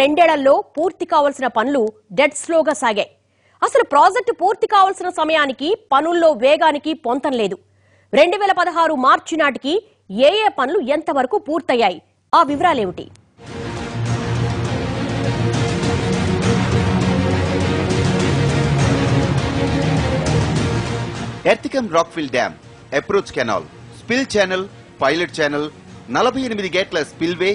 రెండేళ్ళలో పూర్తి కావాల్సిన పనులు డెడ్ స్లోగా సాగాయి. అసలు ప్రాజెక్టు పూర్తి కావాల్సిన సమయానికి పనుల్లో వేగానికి పొంతం లేదు. రెండు వేల పదహారు మార్చి నాటికి ఏ ఏ పనులు ఎంతవరకు పూర్తయ్యాయి? ఆ వివరాలేమిటి? Earth cum rockfill dam approach canal spill channel pilot channel నలభై ఎనిమిది గేట్ల స్పిల్వే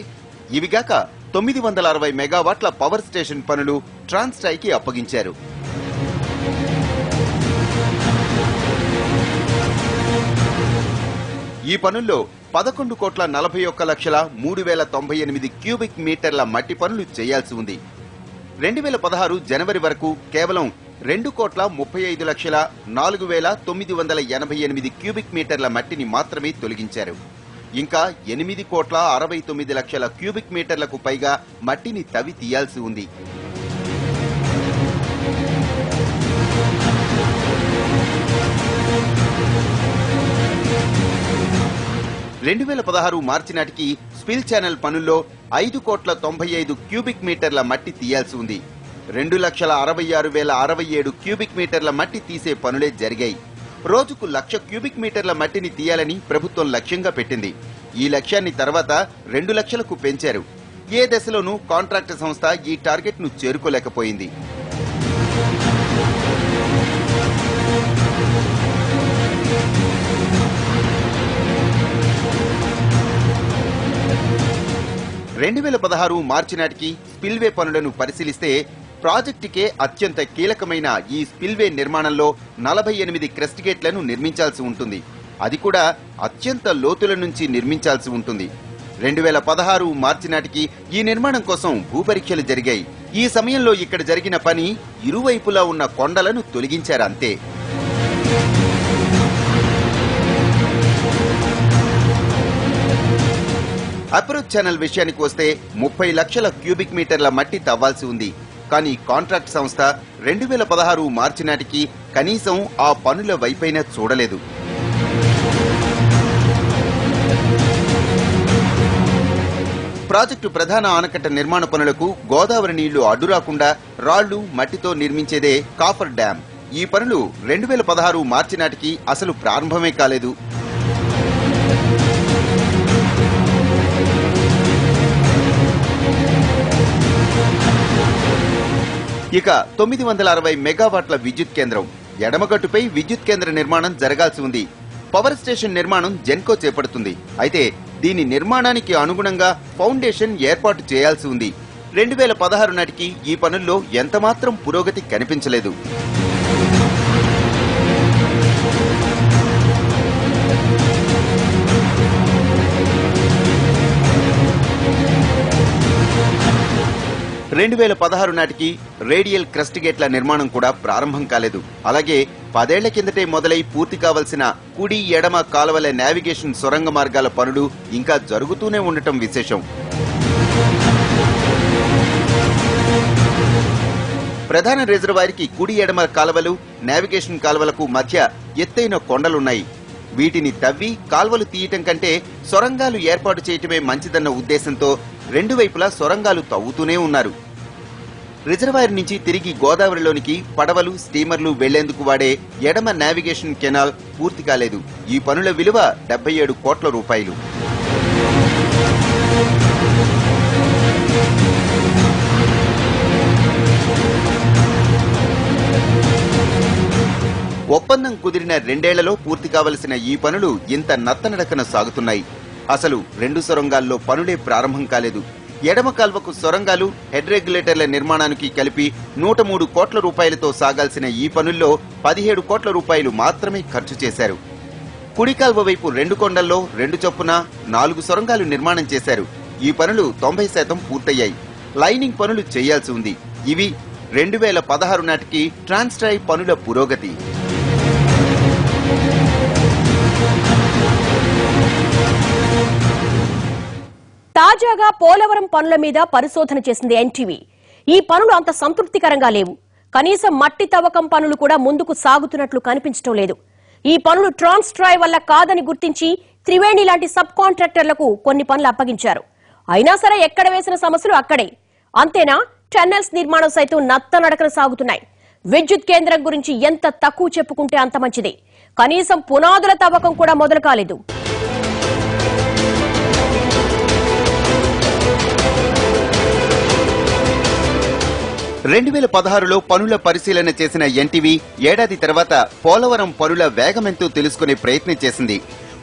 ఇవిగాక తొమ్మిది వందల అరవై మెగావాట్ల పవర్ స్టేషన్ పనులు ట్రాన్స్టైకి అప్పగించారు. ఈ పనుల్లో పదకొండు కోట్ల నలభై ఒక్క లక్షల మూడు వేల తొంభై ఎనిమిది క్యూబిక్ మీటర్ల మట్టి పనులు చేయాల్సి ఉంది. రెండు వేల పదహారు జనవరి వరకు కేవలం రెండు కోట్ల ముప్పై ఐదు లక్షల నాలుగు వేల తొమ్మిది వందల ఎనభై ఎనిమిది క్యూబిక్ మీటర్ల మట్టిని మాత్రమే తొలగించారు. ఇంకా ఎనిమిది కోట్ల అరవై తొమ్మిది లక్షల క్యూబిక్ మీటర్లకు పైగా మట్టిని తవ్వి తీయాల్సి ఉంది. రెండు వేల పదహారు మార్చి నాటికి స్పిల్ ఛానల్ పనుల్లో ఐదు కోట్ల తొంభై ఐదు క్యూబిక్ మీటర్ల మట్టి తీయాల్సి ఉంది. రెండు లక్షల అరవై ఆరు వేల అరవై ఏడు క్యూబిక్ మీటర్ల మట్టి తీసే పనులే జరిగాయి. రోజుకు లక్ష క్యూబిక్ మీటర్ల మట్టిని తీయాలని ప్రభుత్వం లక్ష్యంగా పెట్టింది. ఈ లక్ష్యాన్ని తర్వాత రెండు లక్షలకు పెంచారు. ఏ దశలోనూ కాంట్రాక్ట్ సంస్థ ఈ టార్గెట్ను చేరుకోలేకపోయింది. రెండు వేల పదహారు మార్చి నాటికి స్పిల్వే పనులను పరిశీలిస్తే ప్రాజెక్టుకే అత్యంత కీలకమైన ఈ స్పిల్వే నిర్మాణంలో నలభై ఎనిమిది క్రెస్ట్ గేట్లను నిర్మించాల్సి ఉంటుంది. అది కూడా అత్యంత లోతుల నుంచి నిర్మించాల్సి ఉంటుంది. రెండు వేల పదహారు మార్చి నాటికి ఈ నిర్మాణం కోసం భూపరీక్షలు జరిగాయి. ఈ సమయంలో ఇక్కడ జరిగిన పని ఇరువైపులా ఉన్న కొండలను తొలగించారంతే. అప్రోచ్ ఛానల్ విషయానికి వస్తే ముప్పై లక్షల క్యూబిక్ మీటర్ల మట్టి తవ్వాల్సి ఉంది. కానీ కాంట్రాక్ట్ సంస్థ రెండు వేల పదహారు మార్చి నాటికి కనీసం ఆ పనుల వైపైన చూడలేదు. ప్రాజెక్టు ప్రధాన ఆనకట్ట నిర్మాణ పనులకు గోదావరి నీళ్ళు అడ్డురాకుండా రాళ్ళు మట్టితో నిర్మించేదే కాఫర్ డ్యాం. ఈ పనులు రెండు వేల పదహారు మార్చి నాటికి అసలు ప్రారంభమే కాలేదు. ఇక తొమ్మిది వందల అరవై మెగావాట్ల విద్యుత్ కేంద్రం. ఎడమగట్టుపై విద్యుత్ కేంద్ర నిర్మాణం జరగాల్సి ఉంది. పవర్ స్టేషన్ నిర్మాణం జెన్కో చేపడుతుంది. అయితే దీని నిర్మాణానికి అనుగుణంగా ఫౌండేషన్ ఏర్పాటు చేయాల్సి ఉంది. రెండు వేల పదహారు నాటికి ఈ పనుల్లో ఎంతమాత్రం పురోగతి కనిపించలేదు. రెండు వేల పదహారు నాటికి రేడియల్ క్రస్ట్ గేట్ల నిర్మాణం కూడా ప్రారంభం కాలేదు. అలాగే పదేళ్ళ కిందటే మొదలై పూర్తి కావలసిన కుడి ఎడమ కాలువల నావిగేషన్ సొరంగ మార్గాల పనులు ఇంకా జరుగుతూనే ఉండటం విశేషం. ప్రధాన రిజర్వాయర్కి కుడి ఎడమ కాలువలు నావిగేషన్ కాలువలకు మధ్య ఎత్తైన కొండలున్నాయి. వీటిని తవ్వి కాల్వలు తీయటం కంటే సొరంగాలు ఏర్పాటు చేయటమే మంచిదన్న ఉద్దేశంతో రెండు వైపులా సొరంగాలు తవ్వుతూనే ఉన్నారు. రిజర్వాయర్ నుంచి తిరిగి గోదావరిలోనికి పడవలు స్టీమర్లు వెళ్ళేందుకు వాడే ఎడమ నావిగేషన్ కెనాల్ పూర్తి కాలేదు. ఈ పనుల విలువ డెబ్బై ఏడు కోట్ల రూపాయలు. ఒప్పందం కుదిరిన రెండేళ్ళలో పూర్తి కావలసిన ఈ పనులు ఇంత నత్తనడకన సాగుతున్నాయి. అసలు రెండు సొరంగాల్లో పనులే ప్రారంభం కాలేదు. ఎడమ కాల్వకు సొరంగాలు హెడ్ రెగ్యులేటర్ల నిర్మాణానికి కలిపి నూట మూడు కోట్ల రూపాయలతో సాగాల్సిన ఈ పనుల్లో పదిహేడు కోట్ల రూపాయలు మాత్రమే ఖర్చు చేశారు. కుడి కాల్వ వైపు రెండు కొండల్లో రెండు చొప్పున నాలుగు సొరంగాలు నిర్మాణం చేశారు. ఈ పనులు తొంభై శాతం పూర్తయ్యాయి. లైనింగ్ పనులు చేయాల్సి ఉంది. ఇవి రెండు వేల పదహారు నాటికి ట్రాన్స్ట్రై పనుల పురోగతి. తాజాగా పోలవరం పనుల మీద పరిశోధన చేసింది ఎన్టీవీ. ఈ పనులు అంత సంతృప్తికరంగా లేవు. కనీసం మట్టి తవ్వకం పనులు కూడా ముందుకు సాగుతున్నట్లు కనిపించడం లేదు. ఈ పనులు ట్రాన్స్ ట్రాయ్ వల్ల కాదని గుర్తించి త్రివేణి లాంటి సబ్ కాంట్రాక్టర్లకు కొన్ని పనులు అప్పగించారు. అయినా సరే ఎక్కడ వేసిన సమస్యలు అక్కడే. అంతేనా? టన్నెల్స్ నిర్మాణం సైతం నత్తనడకన సాగుతున్నాయి. విద్యుత్ కేంద్రం గురించి ఎంత తక్కువ చెప్పుకుంటే అంత మంచిది. కనీసం పునాదుల తవ్వకం కూడా మొదలు కాలేదు. రెండు వేల పదహారులో పనుల పరిశీలన చేసిన ఎన్టీవీ ఏడాది తర్వాత పోలవరం పనుల వేగమెంతో తెలుసుకునే ప్రయత్నం చేసింది.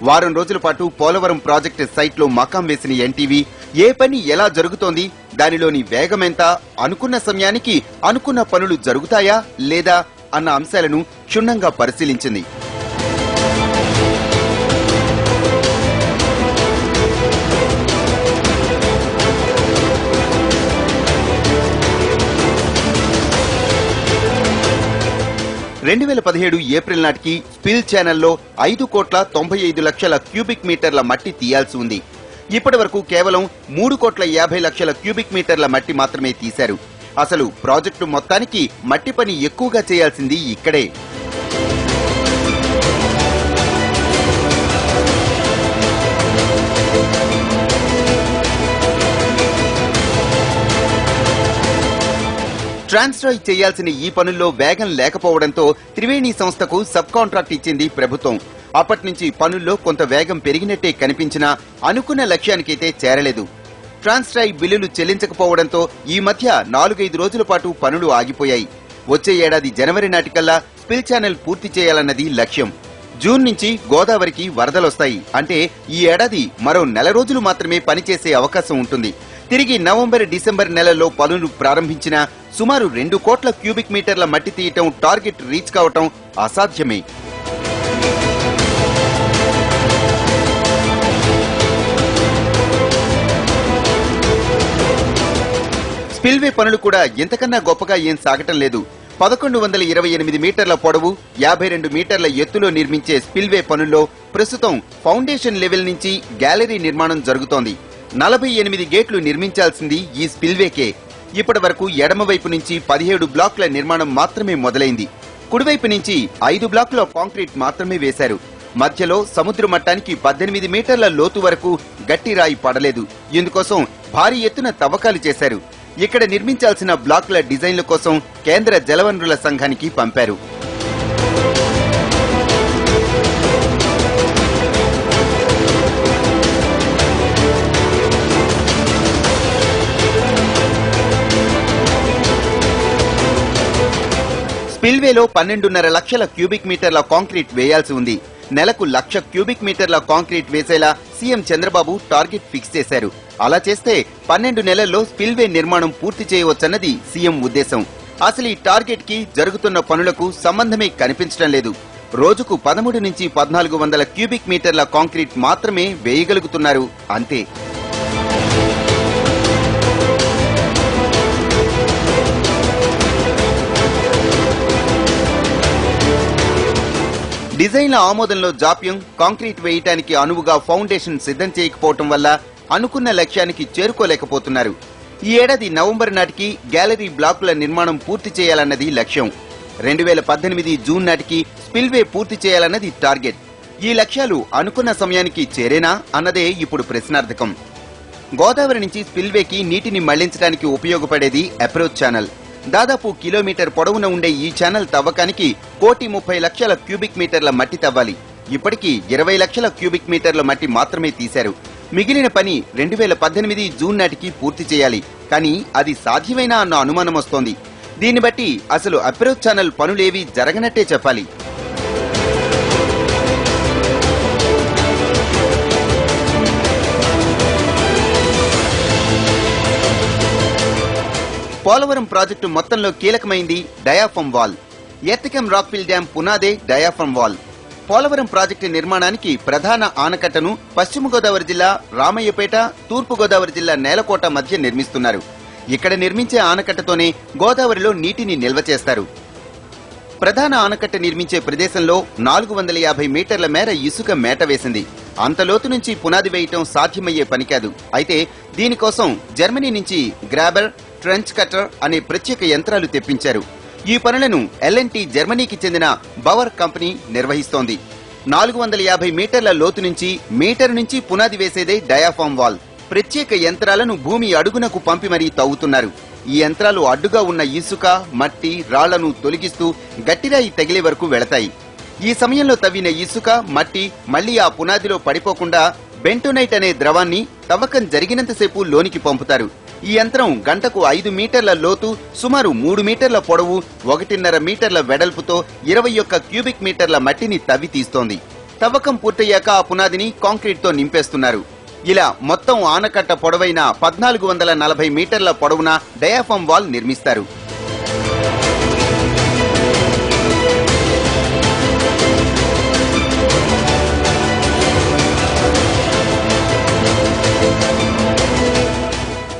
వారం రోజుల పాటు పోలవరం ప్రాజెక్టు సైట్లో మకాం వేసిన ఎన్టీవీ ఏ పని ఎలా జరుగుతోంది దానిలోని వేగమెంత అనుకున్న సమయానికి అనుకున్న పనులు జరుగుతాయా లేదా అన్న అంశాలను క్షుణ్ణంగా పరిశీలించింది. రెండు వేల పదిహేడు ఏప్రిల్ నాటికి స్పిల్ ఛానల్లో ఐదు కోట్ల తొంభై ఐదు లక్షల క్యూబిక్ మీటర్ల మట్టి తీయాల్సి ఉంది. ఇప్పటి వరకు కేవలం మూడు కోట్ల యాభై లక్షల క్యూబిక్ మీటర్ల మట్టి మాత్రమే తీశారు. అసలు ప్రాజెక్టు మొత్తానికి మట్టి పని ఎక్కువగా చేయాల్సింది ఇక్కడే. ట్రాన్స్ఫర్ చేయాల్సిన ఈ పనుల్లో వేగం లేకపోవడంతో త్రివేణి సంస్థకు సబ్ కాంట్రాక్ట్ ఇచ్చింది ప్రభుత్వం. అప్పటి నుంచి పనుల్లో కొంత వేగం పెరిగినట్టే కనిపించినా అనుకున్న లక్ష్యానికైతే చేరలేదు. ట్రాన్స్ట్రాయ్ బిల్లులు చెల్లించకపోవడంతో ఈ మధ్య నాలుగైదు రోజుల పాటు పనులు ఆగిపోయాయి. వచ్చే ఏడాది జనవరి నాటికల్లా స్పిల్ ఛానల్ పూర్తి చేయాలన్నది లక్ష్యం. జూన్ నుంచి గోదావరికి వరదలొస్తాయి. అంటే ఈ ఏడాది మరో నెల రోజులు మాత్రమే పనిచేసే అవకాశం ఉంటుంది. తిరిగి నవంబర్ డిసెంబర్ నెలల్లో పనులు ప్రారంభించిన సుమారు రెండు కోట్ల క్యూబిక్ మీటర్ల మట్టి తీయటం టార్గెట్ రీచ్ కావటం అసాధ్యమే. స్పిల్వే పనులు కూడా ఎంతకన్నా గొప్పగా ఏం సాగటం లేదు. పదకొండు వందల ఇరవై ఎనిమిది మీటర్ల పొడవు యాభై రెండు మీటర్ల ఎత్తులో నిర్మించే స్పిల్వే పనుల్లో ప్రస్తుతం ఫౌండేషన్ లెవెల్ నుంచి గ్యాలరీ నిర్మాణం జరుగుతోంది. నలభై ఎనిమిది గేట్లు నిర్మించాల్సింది ఈ స్పిల్వేకే. ఇప్పటి వరకు ఎడమవైపు నుంచి పదిహేడు బ్లాక్ల నిర్మాణం మాత్రమే మొదలైంది. కుడివైపు నుంచి ఐదు బ్లాక్ల కాంక్రీట్ మాత్రమే వేశారు. మధ్యలో సముద్ర మట్టానికి పద్దెనిమిది మీటర్ల లోతు వరకు గట్టి రాయి పడలేదు. ఇందుకోసం భారీ ఎత్తున తవ్వకాలు చేశారు. ఇక్కడ నిర్మించాల్సిన బ్లాక్ల డిజైన్ల కోసం కేంద్ర జలవనరుల సంఘానికి పంపారు. స్పిల్వేలో పన్నెండున్నర లక్షల క్యూబిక్ మీటర్ల కాంక్రీట్ వేయాల్సి ఉంది. నెలకు లక్ష క్యూబిక్ మీటర్ల కాంక్రీట్ వేసేలా సీఎం చంద్రబాబు టార్గెట్ ఫిక్స్ చేశారు. అలా చేస్తే పన్నెండు నెలల్లో స్పిల్వే నిర్మాణం పూర్తి చేయవచ్చన్నది సీఎం ఉద్దేశం. అసలు ఈ టార్గెట్కి జరుగుతున్న పనులకు సంబంధమే కనిపించడం లేదు. రోజుకు పదమూడు నుంచి పద్నాలుగు వందల క్యూబిక్ మీటర్ల కాంక్రీట్ మాత్రమే వేయగలుగుతున్నారు. అంతే. డిజైన్ల ఆమోదంలో జాప్యం కాంక్రీట్ వేయటానికి అనువుగా ఫౌండేషన్ సిద్ధం చేయకపోవటం వల్ల అనుకున్న లక్ష్యానికి చేరుకోలేకపోతున్నారు. ఈ ఏడాది నవంబర్ నాటికి గ్యాలరీ బ్లాకుల నిర్మాణం పూర్తి చేయాలన్నది లక్ష్యం. రెండు వేల పద్దెనిమిది జూన్ నాటికి స్పిల్వే పూర్తి చేయాలన్నది టార్గెట్. ఈ లక్ష్యాలు అనుకున్న సమయానికి చేరేనా అన్నదే ఇప్పుడు ప్రశ్నార్థకం. గోదావరి నుంచి స్పిల్వేకి నీటిని మళ్ళించడానికి ఉపయోగపడేది అప్రోచ్ ఛానల్. దాదాపు కిలోమీటర్ పొడవున ఉండే ఈ ఛానల్ తవ్వకానికి కోటి ముప్పై లక్షల క్యూబిక్ మీటర్ల మట్టి తవ్వాలి. ఇప్పటికీ ఇరవై లక్షల క్యూబిక్ మీటర్ల మట్టి మాత్రమే తీశారు. మిగిలిన పని రెండు వేల పద్దెనిమిది జూన్ నాటికి పూర్తి చేయాలి. కానీ అది సాధ్యమేనా అన్న అనుమానం వస్తోంది. దీన్ని బట్టి అసలు అప్రోచ్ ఛానల్ పనులేవి జరగనట్టే చెప్పాలి. పోలవరం ప్రాజెక్టు మొత్తంలో కీలకమైంది diaphragm wall. Earth cum rockfill dam పునాదే diaphragm wall. Polavaram project నిర్మాణానికి ప్రధాన ఆనకట్టను పశ్చిమ గోదావరి జిల్లా రామయ్యపేట తూర్పు గోదావరి జిల్లా నేలకోట మధ్య నిర్మిస్తున్నారు. ఇక్కడ నిర్మించే ఆనకట్టతోనే గోదావరిలో నీటిని నిల్వ చేస్తారు. ప్రధాన ఆనకట్ట నిర్మించే ప్రదేశంలో నాలుగు వందల యాభై మీటర్ల మేర ఇసుక మేట వేసింది. అంత లోతు నుంచి పునాది వేయటం సాధ్యమయ్యే పని కాదు అయితే దీనికోసం జర్మనీ నుంచి గ్రాబర్ ట్రెంచ్ కటర్ అనే ప్రత్యేక యంత్రాలు తెప్పించారు. ఈ పనులను ఎల్ఎన్టీ జర్మనీకి చెందిన బవర్ కంపెనీ నిర్వహిస్తోంది. నాలుగు వందల యాభై మీటర్ల లోతు నుంచి మీటర్ నుంచి పునాది వేసేదే డయాఫామ్ వాల్. ప్రత్యేక యంత్రాలను భూమి అడుగునకు పంపి మరీ తవ్వుతున్నారు. ఈ యంత్రాలు అడ్డుగా ఉన్న ఇసుక మట్టి రాళ్ళను తొలగిస్తూ గట్టిరాయి తగిలే వరకు వెళతాయి. ఈ సమయంలో తవ్విన ఇసుక మట్టి మళ్ళీ ఆ పునాదిలో పడిపోకుండా బెంటోనైట్ అనే ద్రవాన్ని తవ్వకం జరిగినంతసేపు లోనికి పంపుతారు. ఈ యంత్రం గంటకు ఐదు మీటర్ల లోతు సుమారు మూడు మీటర్ల పొడవు ఒకటిన్నర మీటర్ల వెడల్పుతో ఇరవై ఒక్క క్యూబిక్ మీటర్ల మట్టిని తవ్వి తీస్తోంది. తవ్వకం పూర్తయ్యాక ఆ పునాదిని కాంక్రీట్తో నింపేస్తున్నారు. ఇలా మొత్తం ఆనకట్ట పొడవైన పద్నాలుగు వందల నలభై మీటర్ల పొడవున డయాఫామ్ వాల్ నిర్మిస్తారు.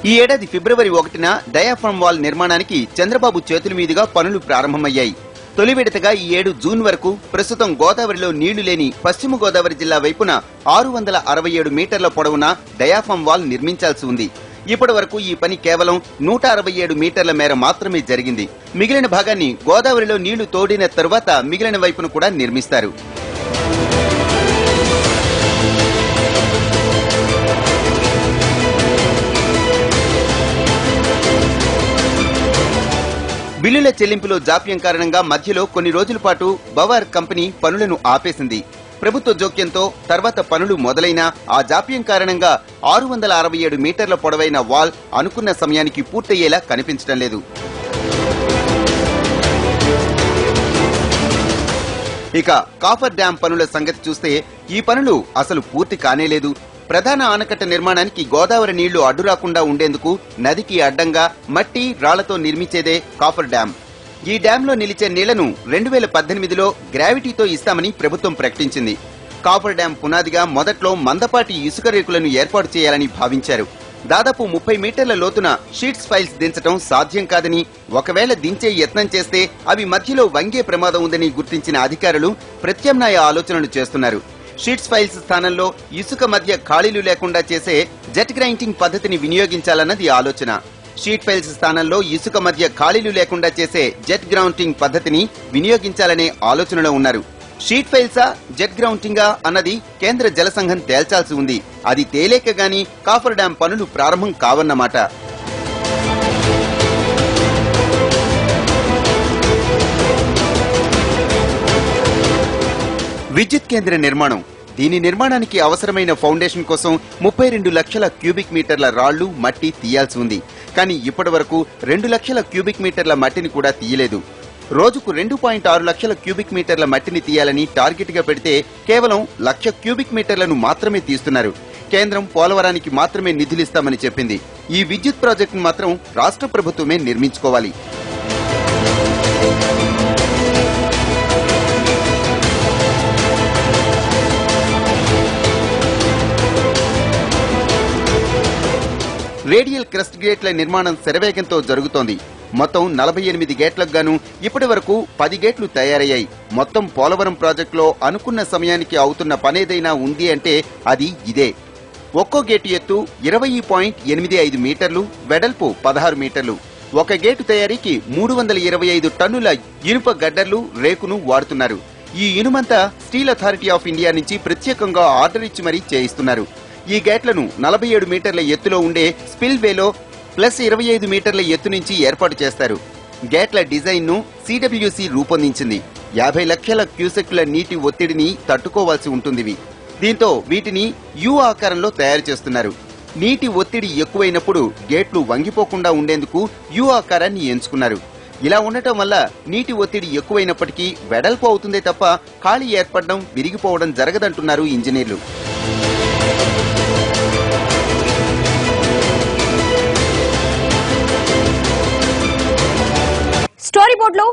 ఈ ఏడాది ఫిబ్రవరి ఒకటిన డయాఫ్రమ్ వాల్ నిర్మాణానికి చంద్రబాబు చేతుల మీదుగా పనులు ప్రారంభమయ్యాయి. తొలి విడతగా ఈ ఏడు జూన్ వరకు ప్రస్తుతం గోదావరిలో నీళ్ళు లేని పశ్చిమ గోదావరి జిల్లా వైపున ఆరు వందల అరవై ఏడు మీటర్ల పొడవున డయాఫామ్ వాల్ నిర్మించాల్సి ఉంది. ఇప్పటి వరకు ఈ పని కేవలం నూట అరవై ఏడు మీటర్ల మేర మాత్రమే జరిగింది. మిగిలిన భాగాన్ని గోదావరిలో నీళ్ళు తోడిన తరువాత మిగిలిన వైపును కూడా నిర్మిస్తారు. బిల్లుల చెల్లింపులో జాప్యం కారణంగా మధ్యలో కొన్ని రోజుల పాటు బవార్ కంపెనీ పనులను ఆపేసింది. ప్రభుత్వ జోక్యంతో తర్వాత పనులు మొదలైనా ఆ జాప్యం కారణంగా ఆరు వందల అరవై ఏడు మీటర్ల పొడవైన వాల్ అనుకున్న సమయానికి పూర్తయ్యేలా కనిపించడం లేదు. ఇక కాఫర్ డ్యాం పనుల సంగతి చూస్తే ఈ పనులు అసలు పూర్తి కానేలేదు. ప్రధాన ఆనకట్ట నిర్మాణానికి గోదావరి నీళ్ళు అడ్డు రాకుండా ఉండేందుకు నదికి అడ్డంగా మట్టి రాళ్ళతో నిర్మించేదే కాఫర్ డ్యాం. ఈ డ్యాంలో నిలిచే నీళ్ళను రెండు వేల పద్దెనిమిదిలో గ్రావిటీతో ఇస్తామని ప్రభుత్వం ప్రకటించింది. కాఫర్ డ్యాం పునాదిగా మొదట్లో మందపాటి ఇసుక రేకులను ఏర్పాటు చేయాలని భావించారు. దాదాపు ముప్పై మీటర్ల లోతున షీట్స్ ఫైల్స్ దించడం సాధ్యం కాదని ఒకవేళ దించే యత్నం చేస్తే అవి మధ్యలో వంగే ప్రమాదం ఉందని గుర్తించిన అధికారులు ప్రత్యామ్నాయ ఆలోచనలు చేస్తున్నారు. షీట్స్ ఫైల్స్ స్థానంలో ఇసుక మధ్య ఖాళీలు లేకుండా చేసే జెట్ గ్రైండింగ్ పద్ధతిని వినియోగించాలన్నది ఆలోచన. షీట్ ఫైల్స్ స్థానంలో ఇసుక మధ్య ఖాళీలు లేకుండా చేసే జెట్ గ్రౌంటింగ్ పద్ధతిని వినియోగించాలనే ఆలోచనలో ఉన్నారు. షీట్ ఫైల్సా జెట్ గ్రౌంటింగా అన్నది కేంద్ర జల సంఘం తేల్చాల్సి ఉంది. అది తేలేక గాని కాఫర్ డ్యాం పనులు ప్రారంభం కావన్నమాట. విద్యుత్ కేంద్ర నిర్మాణం. దీని నిర్మాణానికి అవసరమైన ఫౌండేషన్ కోసం ముప్పై రెండు లక్షల క్యూబిక్ మీటర్ల రాళ్ళు మట్టి తీయాల్సి ఉంది. కానీ ఇప్పటి వరకు రెండు లక్షల క్యూబిక్ మీటర్ల మట్టిని కూడా తీయలేదు. రోజుకు రెండు పాయింట్ ఆరు లక్షల క్యూబిక్ మీటర్ల మట్టిని తీయాలని టార్గెట్గా పెడితే కేవలం లక్ష క్యూబిక్ మీటర్లను మాత్రమే తీస్తున్నారు. కేంద్రం పోలవరానికి మాత్రమే నిధులిస్తామని చెప్పింది. ఈ విద్యుత్ ప్రాజెక్టును మాత్రం రాష్ట్ర ప్రభుత్వమే నిర్మించుకోవాలి. రేడియల్ క్రస్ట్ గేట్ల నిర్మాణం శరవేగంతో జరుగుతోంది. మొత్తం నలభై ఎనిమిది గేట్లకు గాను ఇప్పటి వరకు పది గేట్లు తయారయ్యాయి. మొత్తం పోలవరం ప్రాజెక్టులో అనుకున్న సమయానికి అవుతున్న పనేదైనా ఉంది అంటే అది ఇదే. ఒక్కో గేటు ఎత్తు ఇరవై పాయింట్ ఎనిమిది ఐదు మీటర్లు వెడల్పు పదహారు మీటర్లు. ఒక గేటు తయారీకి మూడు వందల ఇరవై ఐదు టన్నుల ఇనుప గడ్డర్లు రేకును వాడుతున్నారు. ఈ ఇనుమంతా స్టీల్ అథారిటీ ఆఫ్ ఇండియా నుంచి ప్రత్యేకంగా ఆర్డర్ ఇచ్చి మరీ చేయిస్తున్నారు. ఈ గేట్లను నలభై ఏడు మీటర్ల ఎత్తులో ఉండే స్పిల్ వేలో ప్లస్ ఇరవై ఐదు మీటర్ల ఎత్తు నుంచి ఏర్పాటు చేస్తారు. గేట్ల డిజైన్ను సిడబ్ల్యూసి రూపొందించింది. యాభై లక్షల క్యూసెక్ల నీటి ఒత్తిడిని తట్టుకోవాల్సి ఉంటుంది దీంతో వీటిని యు ఆకారంలో తయారు చేస్తున్నారు. నీటి ఒత్తిడి ఎక్కువైనప్పుడు గేట్లు వంగిపోకుండా ఉండేందుకు యు ఆకారాన్ని ఎంచుకున్నారు. ఇలా ఉండటం వల్ల నీటి ఒత్తిడి ఎక్కువైనప్పటికీ వెడల్పు అవుతుందే తప్ప ఖాళీ ఏర్పడడం విరిగిపోవడం జరగదంటున్నారు ఇంజనీర్లు. స్టోరీ బోర్డ్ లో